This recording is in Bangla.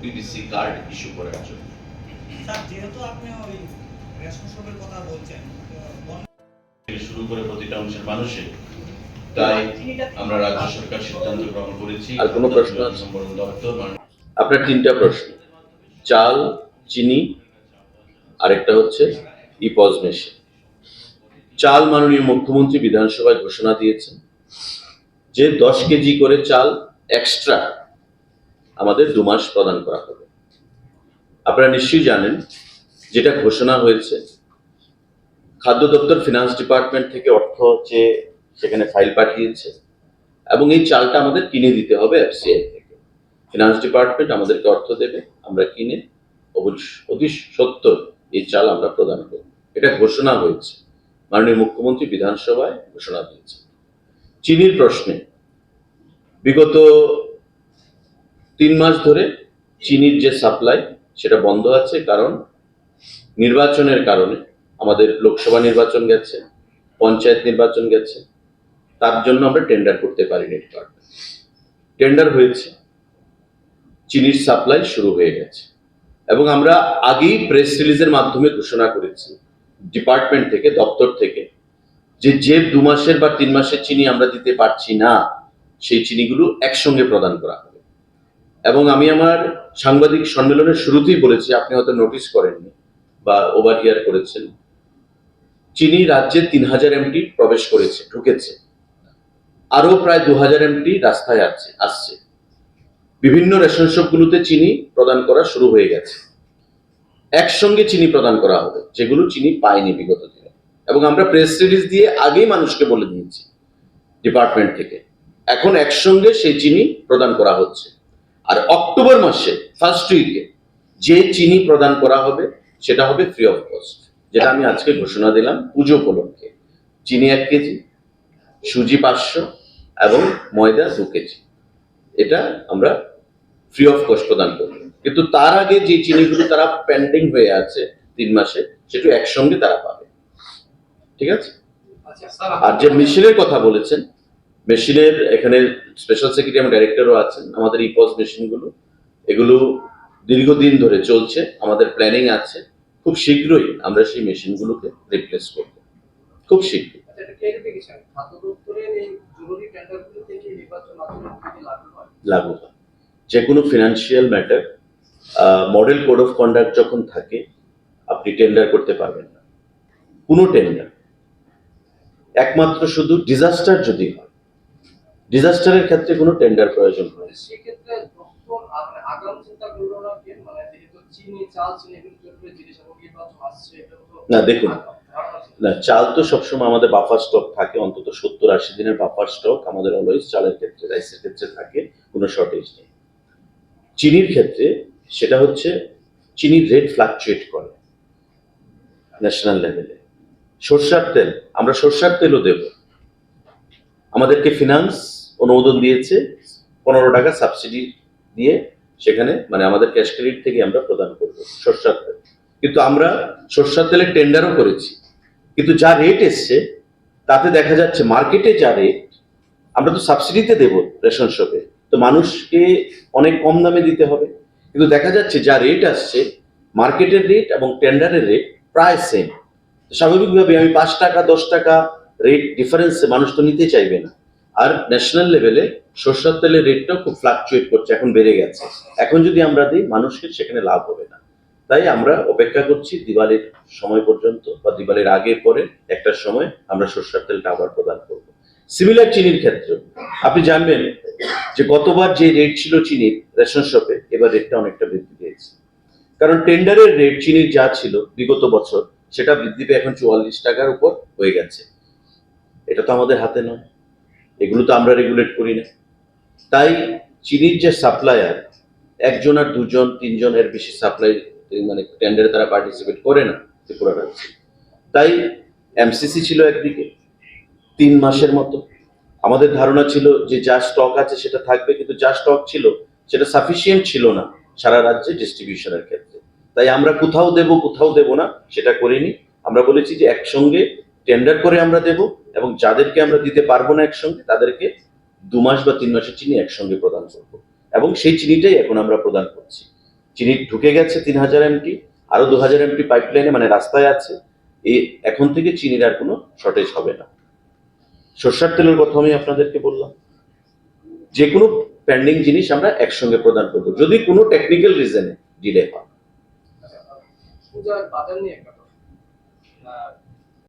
পিবিসি কার্ড ইস্যু করার জন্য। স্যার যেহেতু আপনি ওই রেশন শপের কথা বলছেন শুরু করে প্রতিটা অংশের মানুষের তাই আমরা রাজ্য সরকার সিদ্ধান্ত গ্রহণ করেছি। আর কোনো প্রশ্ন দপ্তর আপনার তিনটা প্রশ্ন। চাল চিনি আরেকটা হচ্ছে ইপজ মেশিন। চাল মাননীয় মুখ্যমন্ত্রী বিধানসভায় ঘোষণা দিয়েছেন যে দশ কেজি করে চাল এক্সট্রা আমাদের দু মাস প্রদান করা হবে। আপনারা নিশ্চয়ই জানেন, যেটা ঘোষণা হয়েছে, খাদ্য দপ্তর ফিনান্স ডিপার্টমেন্ট থেকে অর্থ চেয়ে সেখানে ফাইল পাঠিয়েছে, এবং এই চালটা আমাদের কিনে দিতে হবে এফসিআই থেকে। ফিনান্স ডিপার্টমেন্ট আমাদেরকে অর্থ দেবে, আমরা কিনে অতি সত্তর এই চাল আমরা প্রদান করব। এটা ঘোষণা হয়েছে। মাননীয় মুখ্যমন্ত্রী বিধানসভায় ঘোষণা দিয়েছে। চিনির প্রশ্নে, বিগত তিন মাস ধরে চিনির যে সাপ্লাই সেটা বন্ধ আছে কারণ নির্বাচনের কারণে আমাদের লোকসভা নির্বাচন গেছে, পঞ্চায়েত নির্বাচন গেছে। তার জন্য আমরা টেন্ডার করতে পারিনি টেন্ডার হয়েছে, চিনির সাপ্লাই শুরু হয়ে গেছে। এবং আমরা আগেই প্রেস রিলিজের মাধ্যমে ঘোষণা করেছি ডিপার্টমেন্ট থেকে, দপ্তর থেকে, যে যে দু মাসের বা তিন মাসের চিনি আমরা দিতে পারছি না, সেই চিনিগুলো একসঙ্গে প্রদান করা এবং আমি আমার সাংবাদিক সম্মেলনের শুরুতেই বলেছি, আপনি হয়তো নোটিস করেননি বা ওভার হিয়ার করেছেন। চিনি রাজ্যে তিন হাজার এমটি প্রবেশ করেছে, ঢুকেছে। আরও প্রায় দু হাজার এমটি রাস্তায় আছে, আসছে। বিভিন্ন রেশন শপগুলোতে চিনি প্রদান করা শুরু হয়ে গেছে। একসঙ্গে চিনি প্রদান করা হবে, যেগুলো চিনি পায়নি বিগত দিনে। এবং আমরা প্রেস রিলিজ দিয়ে আগেই মানুষকে বলে দিয়েছি ডিপার্টমেন্ট থেকে। এখন একসঙ্গে সেই চিনি প্রদান করা হচ্ছে। আর অক্টোবর মাসে ফার্স্ট উইকে যে চিনি প্রদান করা হবে সেটা হবে ফ্রি অফ কস্ট যেটা আমি আজকে ঘোষণা দিলাম পুজো উপলক্ষে। চিনি এক কেজি সুজি পাঁচশো এবং ময়দা দু কেজি। এটা আমরা ফ্রি অফ কস্ট প্রদান করব। কিন্তু তার আগে যে চিনিগুলো তারা পেন্ডিং হয়ে আছে তিন মাসে সেটা একসঙ্গে তারা পাবে। ঠিক আছে? আর যে মেশিনের কথা বলেছেন মেশিনের এখানে স্পেশাল সেক্রেটারি এবং ডাইরেক্টরও আছেন। আমাদের ইপস মেশিনগুলো এগুলো দীর্ঘদিন ধরে চলছে আমাদের প্ল্যানিং আছে। খুব শীঘ্রই আমরা সেই মেশিনগুলোকে রিপ্লেস করব। খুব শীঘ্রই আচ্ছা, লাগু হয়? যে কোনো financial matter model code of conduct যখন থাকে আপনি টেন্ডার করতে পারবেন না। কোনো টেন্ডার একমাত্র শুধু ডিজাস্টার যদি হয় ডিজাস্টারের ক্ষেত্রে কোনো টেন্ডার প্রয়োজন হয় না। মানে আগাম চিন্তা করল না কি? মানে যেহেতু চিনি, চাল, চিনি এগুলো জিনিস এবং আসছে, না, দেখুন। না চাল তো সবসময় আমাদের বাফার স্টক থাকে অন্তত সত্তর আশি দিনের বাফার স্টক আমাদের অলওয়েজ চালের ক্ষেত্রে রাইসের ক্ষেত্রে থাকে কোনো শর্টেজ নেই চিনির ক্ষেত্রে সেটা হচ্ছে চিনির রেট ফ্লাকচুয়েট করে ন্যাশনাল লেভেলে সর্ষার তেল আমরা সর্ষার তেলও দেব আমাদেরকে ফিনান্স অনুমোদন দিয়েছে, পনেরো টাকা সাবসিডি দিয়ে সেখানে মানে আমাদের ক্যাশ ক্রেডিট থেকে আমরা প্রদান করব, সর্ষার তেল। কিন্তু আমরা সর্ষার তেলের টেন্ডারও করেছি। কিন্তু যা রেট এসছে, তাতে দেখা যাচ্ছে মার্কেটে যা রেট আমরা তো সাবসিডিতে দেব রেশন শপে। তো মানুষকে অনেক কম দামে দিতে হবে। কিন্তু দেখা যাচ্ছে যা রেট আসছে মার্কেটের রেট এবং টেন্ডারের রেট প্রায় সেম স্বাভাবিকভাবে আমি পাঁচ টাকা, দশ টাকা রেট ডিফারেন্সে মানুষ তো নিতে চাইবে না। আর ন্যাশনাল লেভেলে সরষের তেলের রেটটাও খুব ফ্লাকচুয়েট করছে, এখন বেড়ে গেছে। এখন যদি আমরা দিই, মানুষের সেখানে লাভ হবে না। তাই আমরা অপেক্ষা করছি দিওয়ালির সময় পর্যন্ত বা দিওয়ালির আগে পরে একটা সময় আমরা সরষের তেলটা আবার প্রদান করব। সিমিলার চিনির ক্ষেত্রে, আপনি জানবেন যে গতবার যে রেট ছিল চিনির রেশন শপে, এবার রেটটা অনেকটা বৃদ্ধি পেয়েছে। কারণ টেন্ডারের রেট চিনির যা ছিল বিগত বছর, সেটা বৃদ্ধি পেয়ে এখন চুয়াল্লিশ টাকার উপর হয়ে গেছে। এটা তো আমাদের হাতে নয়। এগুলো তো আমরা রেগুলেট করি না। তাই চিনির যে সাপ্লায়ার একজন আর দুজন, তিনজন এর বেশি সাপ্লাই মানে টেন্ডারে তারা পার্টিসিপেট করে না ত্রিপুরা রাজ্যে তাই এমসিসি ছিল একদিকে, তিন মাসের মতো। আমাদের ধারণা ছিল যে যা স্টক আছে সেটা থাকবে, কিন্তু যা স্টক ছিল সেটা সাফিসিয়েন্ট ছিল না সারা রাজ্যে ডিস্ট্রিবিউশনের ক্ষেত্রে। তাই আমরা কোথাও দেব কোথাও দেব না, সেটা করিনি। আমরা বলেছি যে একসঙ্গে টেন্ডার করে আমরা দেব এবং যাদেরকে আমরা দিতে পারব না একসঙ্গে, তাদেরকে দু মাস বা তিন মাসের চিনি একসঙ্গে প্রদান করব। এবং সেই চিনিটাই এখন আমরা প্রদান করছি। চিনি ঢুকে গেছে তিন হাজার এমটি আরও দু হাজার এমটি পাইপলাইনে মানে রাস্তায় আছে। এই এখন থেকে চিনির আর কোনো শর্টেজ হবে না। সর্ষার তেলের কথা আমি আপনাদেরকে বললাম। যে কোনো পেন্ডিং জিনিস আমরা একসঙ্গে প্রদান করব, যদি কোনো টেকনিক্যাল রিজনে ডিলে হয়।